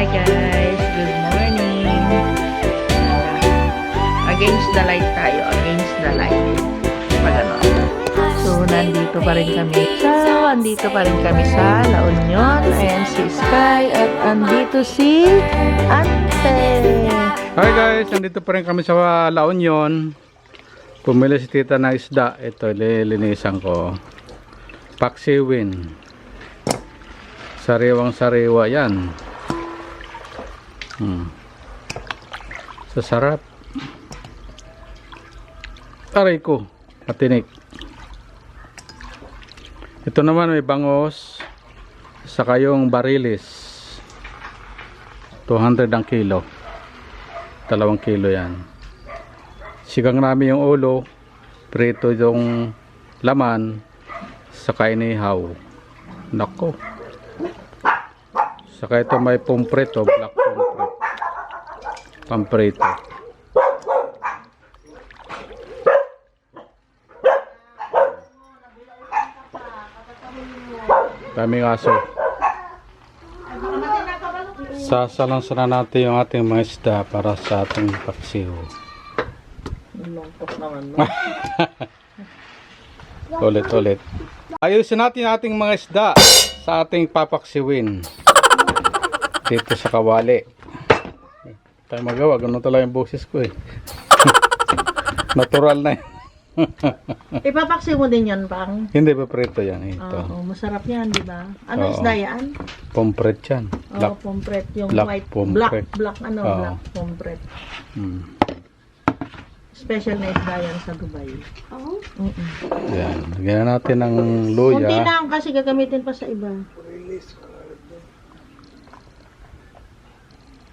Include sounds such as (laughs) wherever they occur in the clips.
Hi guys, good morning. Against the light tayo, against the light. Pag ano. So, nandito pa rin kami. So, andito pa rin kami sa La Union. Ayan si Sky at andito si Ante. Hi guys, nandito pa rin kami sa La Union. Pumili si tita na isda. Ito, lilinisan ko. Paksiwin. Sariwang sariwa yan. Hmm. Sa sarap. Aray ko. Matinik. Ito naman may bangos. Saka yung barilis. 200 ang kilo. Dalawang kilo yan. Sigang namin yung ulo. Prito yung laman. Saka inihaw. Nako. Saka ito may pompreto. Black. Pamprito. Daming aso. Sasalansan na natin yung ating mga isda para sa ating paksiw. (laughs) Ulit, ulit. Ayusin natin ating mga isda sa ating papaksiwin. Dito sa kawali. Tayo magawa, ganun talaga yung boses ko eh. (laughs) Natural na yun. (laughs) Ipapaksi mo din yan, pang. Hindi ba prito yan? Ito. Oo, masarap yan, di ba? Ano Oo. isda yan? Pompret yan. Oo, Black. pompret. Yung black white, pomfret. black, black, ano, Oo. black pompret. Hmm. Special na isda yan sa Dubai. Oo? Yan. Lagyan natin ng Kunti luya. lang kasi gagamitin pa sa iba.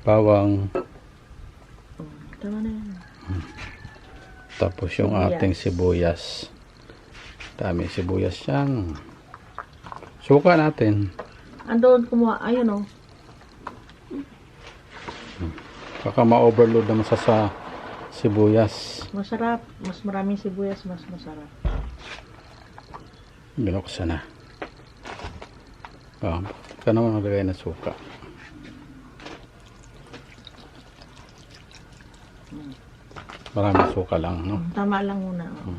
Bawang. Tama na yan. Tapos yung Sibuyas. ating sibuyas. Dami sibuyas yan. Suka natin. Andun kumuha, ayun oh. Baka ma-overload naman sa, sa sibuyas. Masarap. Mas maraming sibuyas, mas masarap. Binuksan na. Oh, ito naman naglagay na suka. Maraming suka lang, no? Tama lang muna. Oh.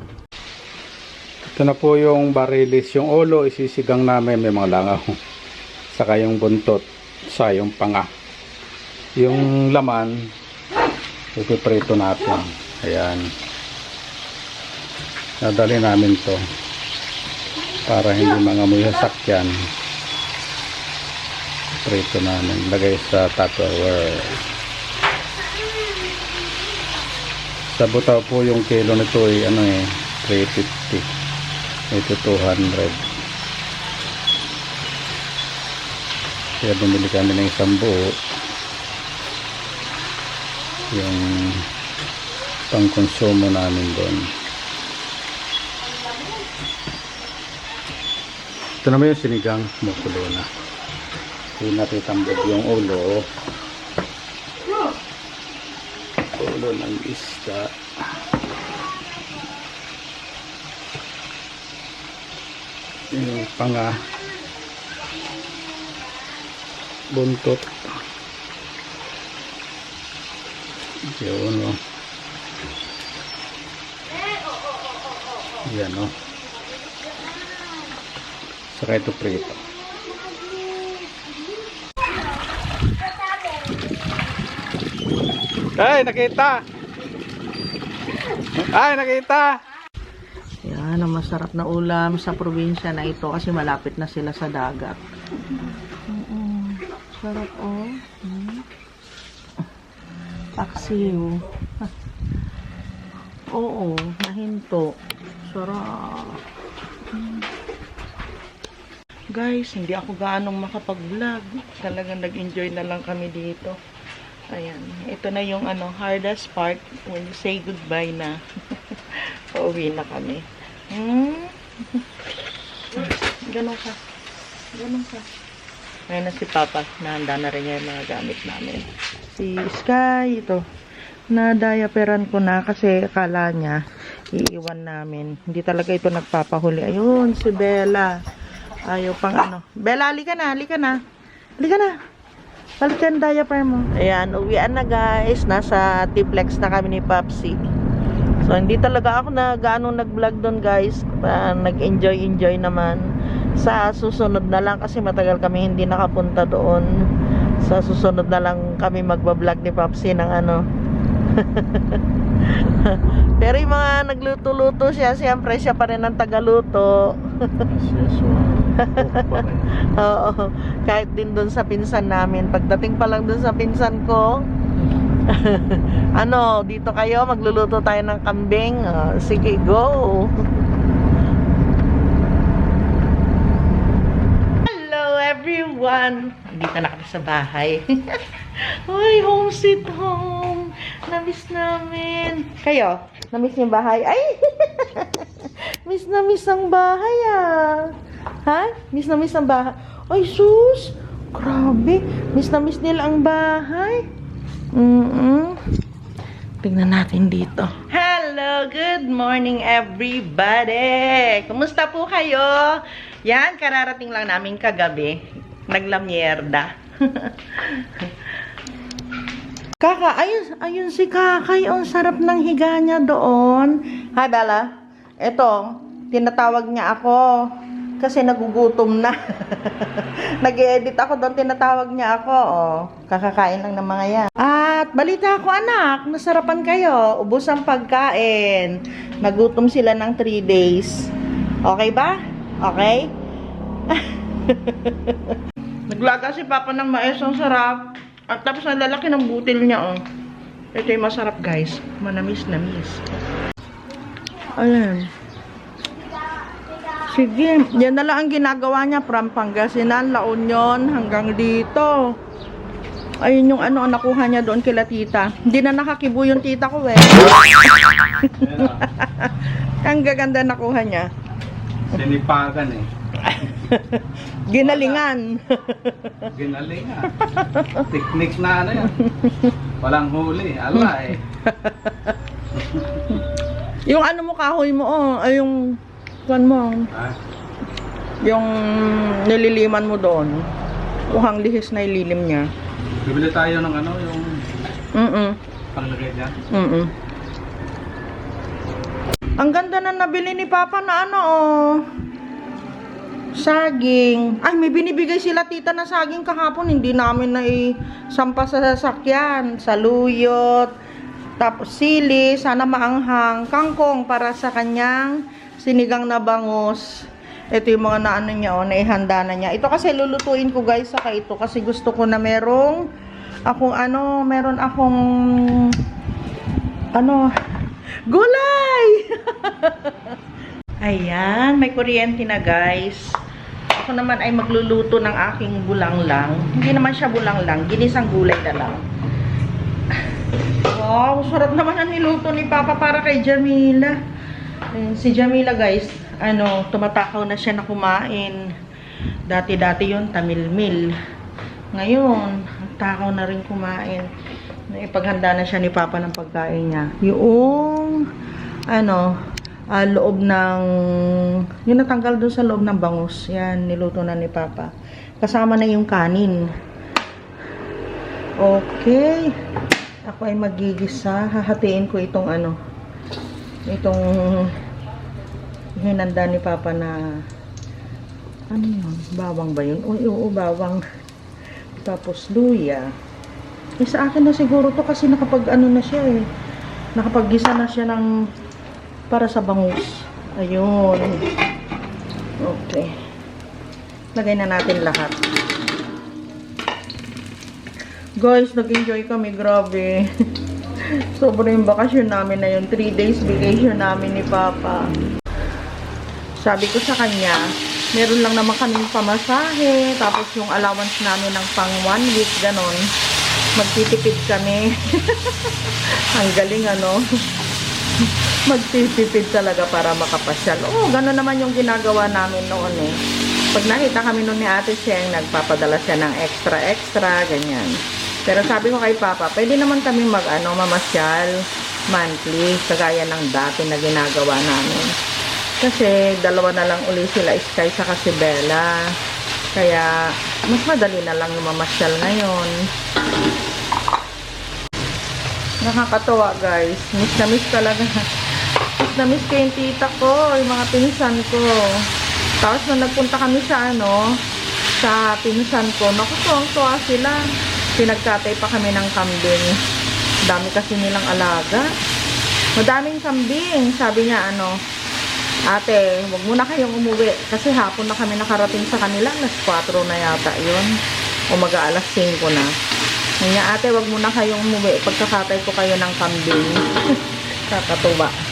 Ito na po yung barilis. Yung ulo, isisigang namin may mga langaw. Saka yung buntot, sa yung panga. Yung laman, ipiprito natin. Ayan. Nadali namin to para hindi mga muy sasakyan. Prito namin. Lagay sa Tupperware. Sa butaw po yung kilo nito ay ano eh, 350. Ito 200. Kaya bumili kami ng isang buo. Yung pang-consumo namin doon. Ito naman yung sinigang kumukulo na. Hindi natitambog yung ulo. Ulo ng isda. Yung panga. Buntot. Yun o. Yan o. Saka ito prito. Ay, nakita! Ay, nakita! Yan ang masarap na ulam sa probinsya na ito kasi malapit na sila sa dagat. Mm-mm. Sarap oh. Mm. Paksiw. (laughs) Oo, nahinto. Sarap. Guys, hindi ako gaanong makapag-vlog. Talagang nag-enjoy na lang kami dito. Ayan. Ito na yung ano, hardest part when you say goodbye na. (laughs) Pauwi na kami. Hmm? (laughs) Ganon ka. Ganon ka. Ngayon na si Papa. Nahanda na rin niya yung mga gamit namin. Si Sky, ito. Na-diaperan ko na kasi akala niya iiwan namin. Hindi talaga ito nagpapahuli. Ayun, si Bella. Ayaw pang ano. Bella, halika na, halika na. Halika na. Balik yan diaper mo. Ayan, uwian na guys. Nasa T-Flex na kami ni Papsi. So, hindi talaga ako na gaano nag-vlog doon guys. Pa, nag-enjoy-enjoy naman. Sa susunod na lang kasi matagal kami hindi nakapunta doon. Sa susunod na lang kami magbablog ni Papsi ng ano. (laughs) Pero yung mga nagluto-luto siya, siyempre siya pa rin ang tagaluto. Yes, yes. Oo, kahit din doon sa pinsan namin. Pagdating pa lang doon sa pinsan ko, (laughs) ano, dito kayo, magluluto tayo ng kambing. Ah, sige, go! (laughs) Hello everyone! Dito na kami sa bahay. (laughs) Ay, home sweet home! Namiss namin. Kayo, namiss niyo bahay? Ay! miss na miss ang bahay ah. Ha? Miss na miss ang bahay. Ay, sus! Grabe. Miss na miss nila ang bahay. Mm-mm. Tingnan natin dito. Hello! Good morning, everybody! Kumusta po kayo? Yan, kararating lang namin kagabi. Naglamyerda. (laughs) Kaka, ayun, ayun si Kakay. Ang sarap ng higa niya doon. Hi, Bella. Ito, tinatawag niya ako. Kasi nagugutom na. (laughs) Nag-edit ako doon, tinatawag niya ako. Oh, kakakain lang ng mga yan. At balita ko anak, nasarapan kayo. Ubus ang pagkain. Nagutom sila ng 3 days. Okay ba? Okay? (laughs) Naglaga si Papa ng mais, ang sarap. At tapos ang ng butil niya, oh. Ito yung masarap, guys. Manamis-namis. Ayan. Sige, yan na lang ang ginagawa niya from Pangasinan, La Union, hanggang dito. Ayun yung ano, ang nakuha niya doon kila tita. Hindi na nakakibo yung tita ko eh. (laughs) ang gaganda nakuha niya. Sinipagan eh. (laughs) Ginalingan. Ginaling ah. Technique na ano yan. Walang huli. Ala eh. (laughs) yung ano mo, kahoy mo, oh. Ay, yung, kuwan mo, Ah, yung nililiman mo doon. Kuhang lihis na ililim niya. bibili tayo ng ano, yung Mm-mm. panglagay dyan. Mm-mm. Ang ganda na nabili ni Papa na ano, oh. Saging. Ay, may binibigay sila tita na saging kahapon. Hindi namin na isampa sa sasakyan. Saluyot. Tapos sili. Sana maanghang. Kangkong para sa kanyang sinigang na bangus. Ito yung mga naano niya, oh, naihanda na niya. Ito kasi lulutuin ko guys, saka ito. Kasi gusto ko na merong, akong ano, meron akong, ano, gulay! (laughs) Ayan, may kuryente na guys. Ako naman ay magluluto ng aking bulang lang. Hindi naman siya bulang lang, ginisang gulay na lang. Wow, sarap naman ang niluto ni Papa para kay Jamila. Ayan, si Jamila guys, ano, tumatakaw na siya na kumain. Dati-dati yun, tamilmil. Ngayon, takaw na rin kumain. Ipaghanda na siya ni Papa ng pagkain niya. Yung, ano, ah, loob ng, yung natanggal doon sa loob ng bangus. Yan, niluto na ni Papa. Kasama na yung kanin. Okay. Ako ay magigisa. Hahatiin ko itong ano, itong hinanda ni Papa na ano yun? Bawang ba yun? Oo, oo, bawang. Tapos luya. Eh, sa akin na siguro to kasi nakapag ano na siya eh. Nakapaggisa na siya ng para sa bangus. Ayun. Okay. Lagay na natin lahat. Guys, nag-enjoy kami. Grabe. (laughs) Sobrang yung bakasyon namin na yun. 3 days vacation namin ni Papa. Sabi ko sa kanya, meron lang naman kaming pamasahe, tapos yung allowance namin ng pang one week, ganon. Magtitipid kami. (laughs) Ang galing, ano? Magtitipid talaga para makapasyal. Oo, ganon naman yung ginagawa namin noon eh. Pag nakita kami noon ni Ate Sheng, nagpapadala siya ng extra-extra, ganyan. Pero sabi ko kay Papa, pwede naman kami mag, ano, mamasyal monthly, kagaya ng dati na ginagawa namin. Kasi dalawa na lang uli sila Sky sa si Bella. Kaya, mas madali na lang mamasyal ngayon. Nakakatawa guys. Miss na miss talaga. Miss na miss ko yung tita ko, yung mga pinsan ko. Tapos nung nagpunta kami sa ano, sa pinsan ko, naku, tuwang-tuwa sila. Pinagkatay pa kami ng kambing. Dami kasi nilang alaga. Madaming kambing. Sabi niya, ano, ate, wag muna kayong umuwi. Kasi hapon na kami nakarating sa kanila. Alas 4 na yata yun. O mag alas 5 na. Sabi niya, ate, wag muna kayong umuwi. Pagkakatay ko kayo ng kambing. (laughs) Kakatuwa.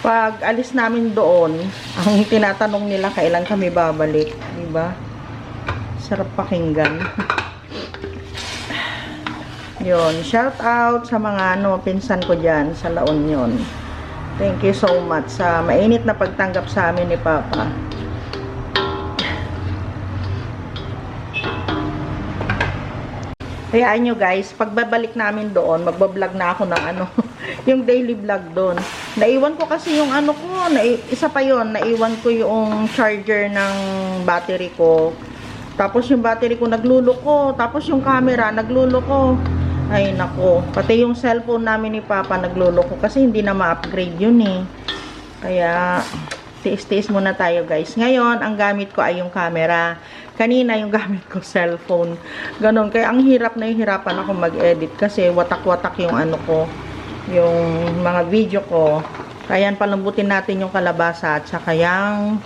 Pag alis namin doon, ang tinatanong nila kailan kami babalik, 'di ba? Sarap pakinggan. (laughs) Yon, shout out sa mga ano pinsan ko diyan sa La Union. Thank you so much sa mainit na pagtanggap sa amin ni Papa. Hayaan nyo guys, pagbabalik namin doon, magbablog na ako ng ano, (laughs) yung daily vlog doon. Naiwan ko kasi yung ano ko, na, isa pa yon naiwan ko yung charger ng battery ko. Tapos yung battery ko nagluloko, tapos yung camera nagluloko. Ay nako, pati yung cellphone namin ni Papa nagluloko kasi hindi na ma-upgrade yun eh. Kaya tiis-tiis muna tayo guys. Ngayon, ang gamit ko ay yung camera. Kanina yung (laughs) gamit ko cellphone. Ganon. Kaya ang hirap na hihirapan ako mag-edit kasi watak-watak yung ano ko. Yung mga video ko. Kaya palambutin natin yung kalabasa at saka yung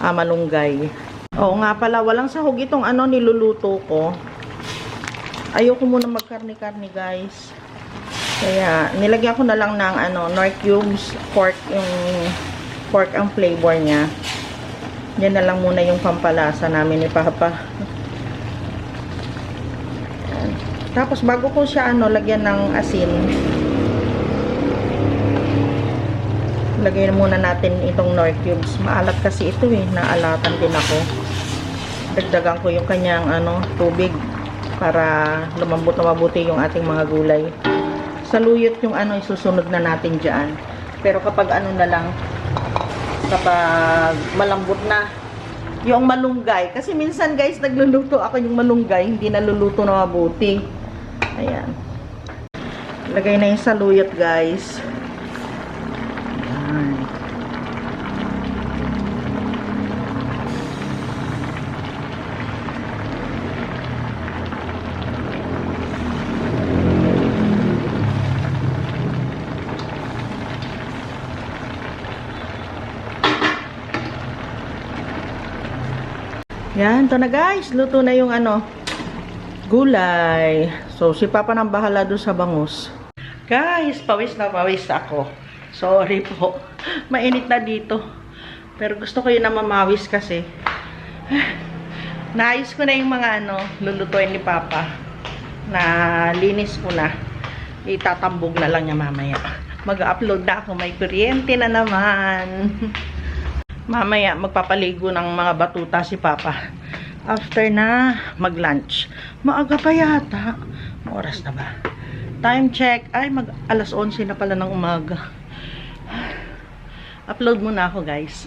ah, malunggay. Oo nga pala, walang sahog itong ano niluluto ko. Ayoko muna magkarni-karni guys. Kaya nilagyan ko na lang ng ano, nor cubes, pork yung pork ang flavor niya. Yan na lang muna yung pampalasa namin ni Papa. Tapos bago ko siya ano, lagyan ng asin. Lagyan muna natin itong nor cubes. Maalat kasi ito eh, naalatan din ako. Dagdagan ko yung kanyang ano, tubig para lumambot na mabuti yung ating mga gulay. Saluyot yung ano, isusunod na natin dyan. Pero kapag ano na lang, kapag malambot na yung malunggay. Kasi minsan guys, nagluluto ako yung malunggay, hindi naluluto na mabuti. Ayan. Lagay na yung saluyot guys. Yan, ito na guys. Luto na yung ano, gulay. So, si Papa nang bahala doon sa bangus. Guys, pawis na pawis ako. Sorry po. (laughs) Mainit na dito. Pero gusto ko yun na mamawis kasi. (sighs) Naayos ko na yung mga ano, lulutuin ni Papa. Na linis ko na. Itatambog na lang niya mamaya. Mag-upload na ako. May kuryente na naman. (laughs) Mamaya, magpapaligo ng mga batuta si Papa. After na mag-lunch. Maaga pa yata. Oras na ba? Time check. Ay, mag alas 11 na pala ng umaga. Upload muna ako, guys.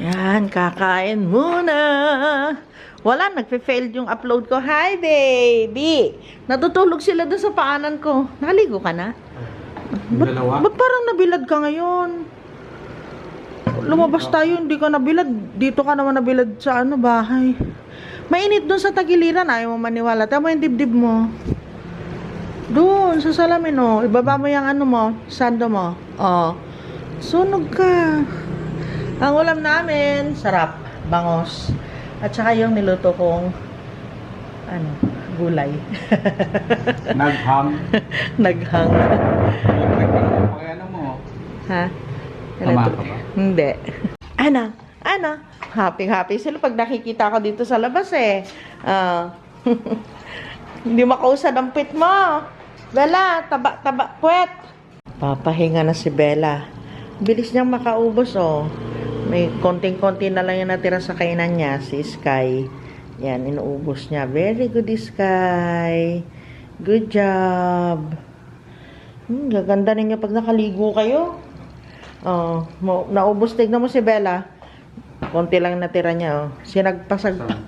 Yan, kakain muna. Wala, nagpe-failed yung upload ko. Hi, baby! Natutulog sila doon sa paanan ko. Nakaligo ka na? Ba't, ba't parang nabilad ka ngayon? Lumabas tayo, hindi ka nabilad. Dito ka naman nabilad sa ano, bahay. Mainit doon sa tagiliran, ayaw mo maniwala. Tama yung dibdib mo. Doon, sa salamin, oh. Ibaba mo yung ano mo, sando mo. Oh. Sunog ka. Ang ulam namin, sarap. Bangos. At saka yung niluto kong, ano, gulay. (laughs) Naghang. Naghang. Ano mo? Ha? Tama ka ba? Hindi. Ana, Ana, happy happy sila pag nakikita ko dito sa labas eh. Ah. (laughs) Hindi makausad ang pit mo. Bella, taba, taba, puwet. Papahinga na si Bella. Bilis niyang makaubos oh. May konting-konti na lang yung natira sa kainan niya, si Sky. Yan, inuubos niya. Very good, Sky. Good job. Hmm, gaganda ninyo pag nakaligo kayo. Oh, mo, naubos tignan mo si Bella. Konti lang natira niya, oh. Sinagpasag pa.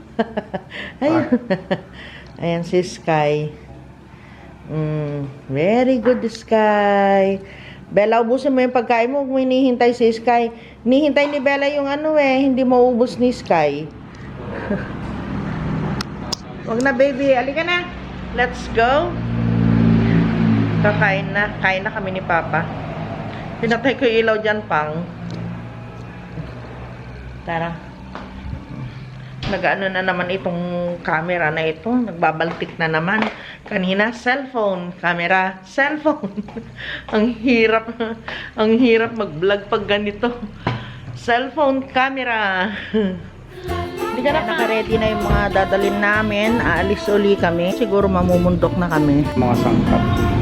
(laughs) Ayun. (laughs) Ayan si Sky. Mm, very good, Sky. Bella, ubusin mo yung pagkain mo kung hinihintay si Sky. Hinihintay ni Bella yung ano eh, hindi maubos ni Sky. (laughs) Wag na, baby. Alika na. Let's go. Kakain na. Kain na kami ni Papa. Pinatay ko yung ilaw dyan, pang. Tara. Nag-ano na naman itong camera na ito. Nagbabaltik na naman. Kanina, cellphone. Camera, cellphone. (laughs) ang hirap. ang hirap mag-vlog pag ganito. Cellphone camera. (laughs) Hindi ka na naka-ready na yung mga dadalin namin. Aalis uli kami. Siguro mamumundok na kami. Mga sangkap.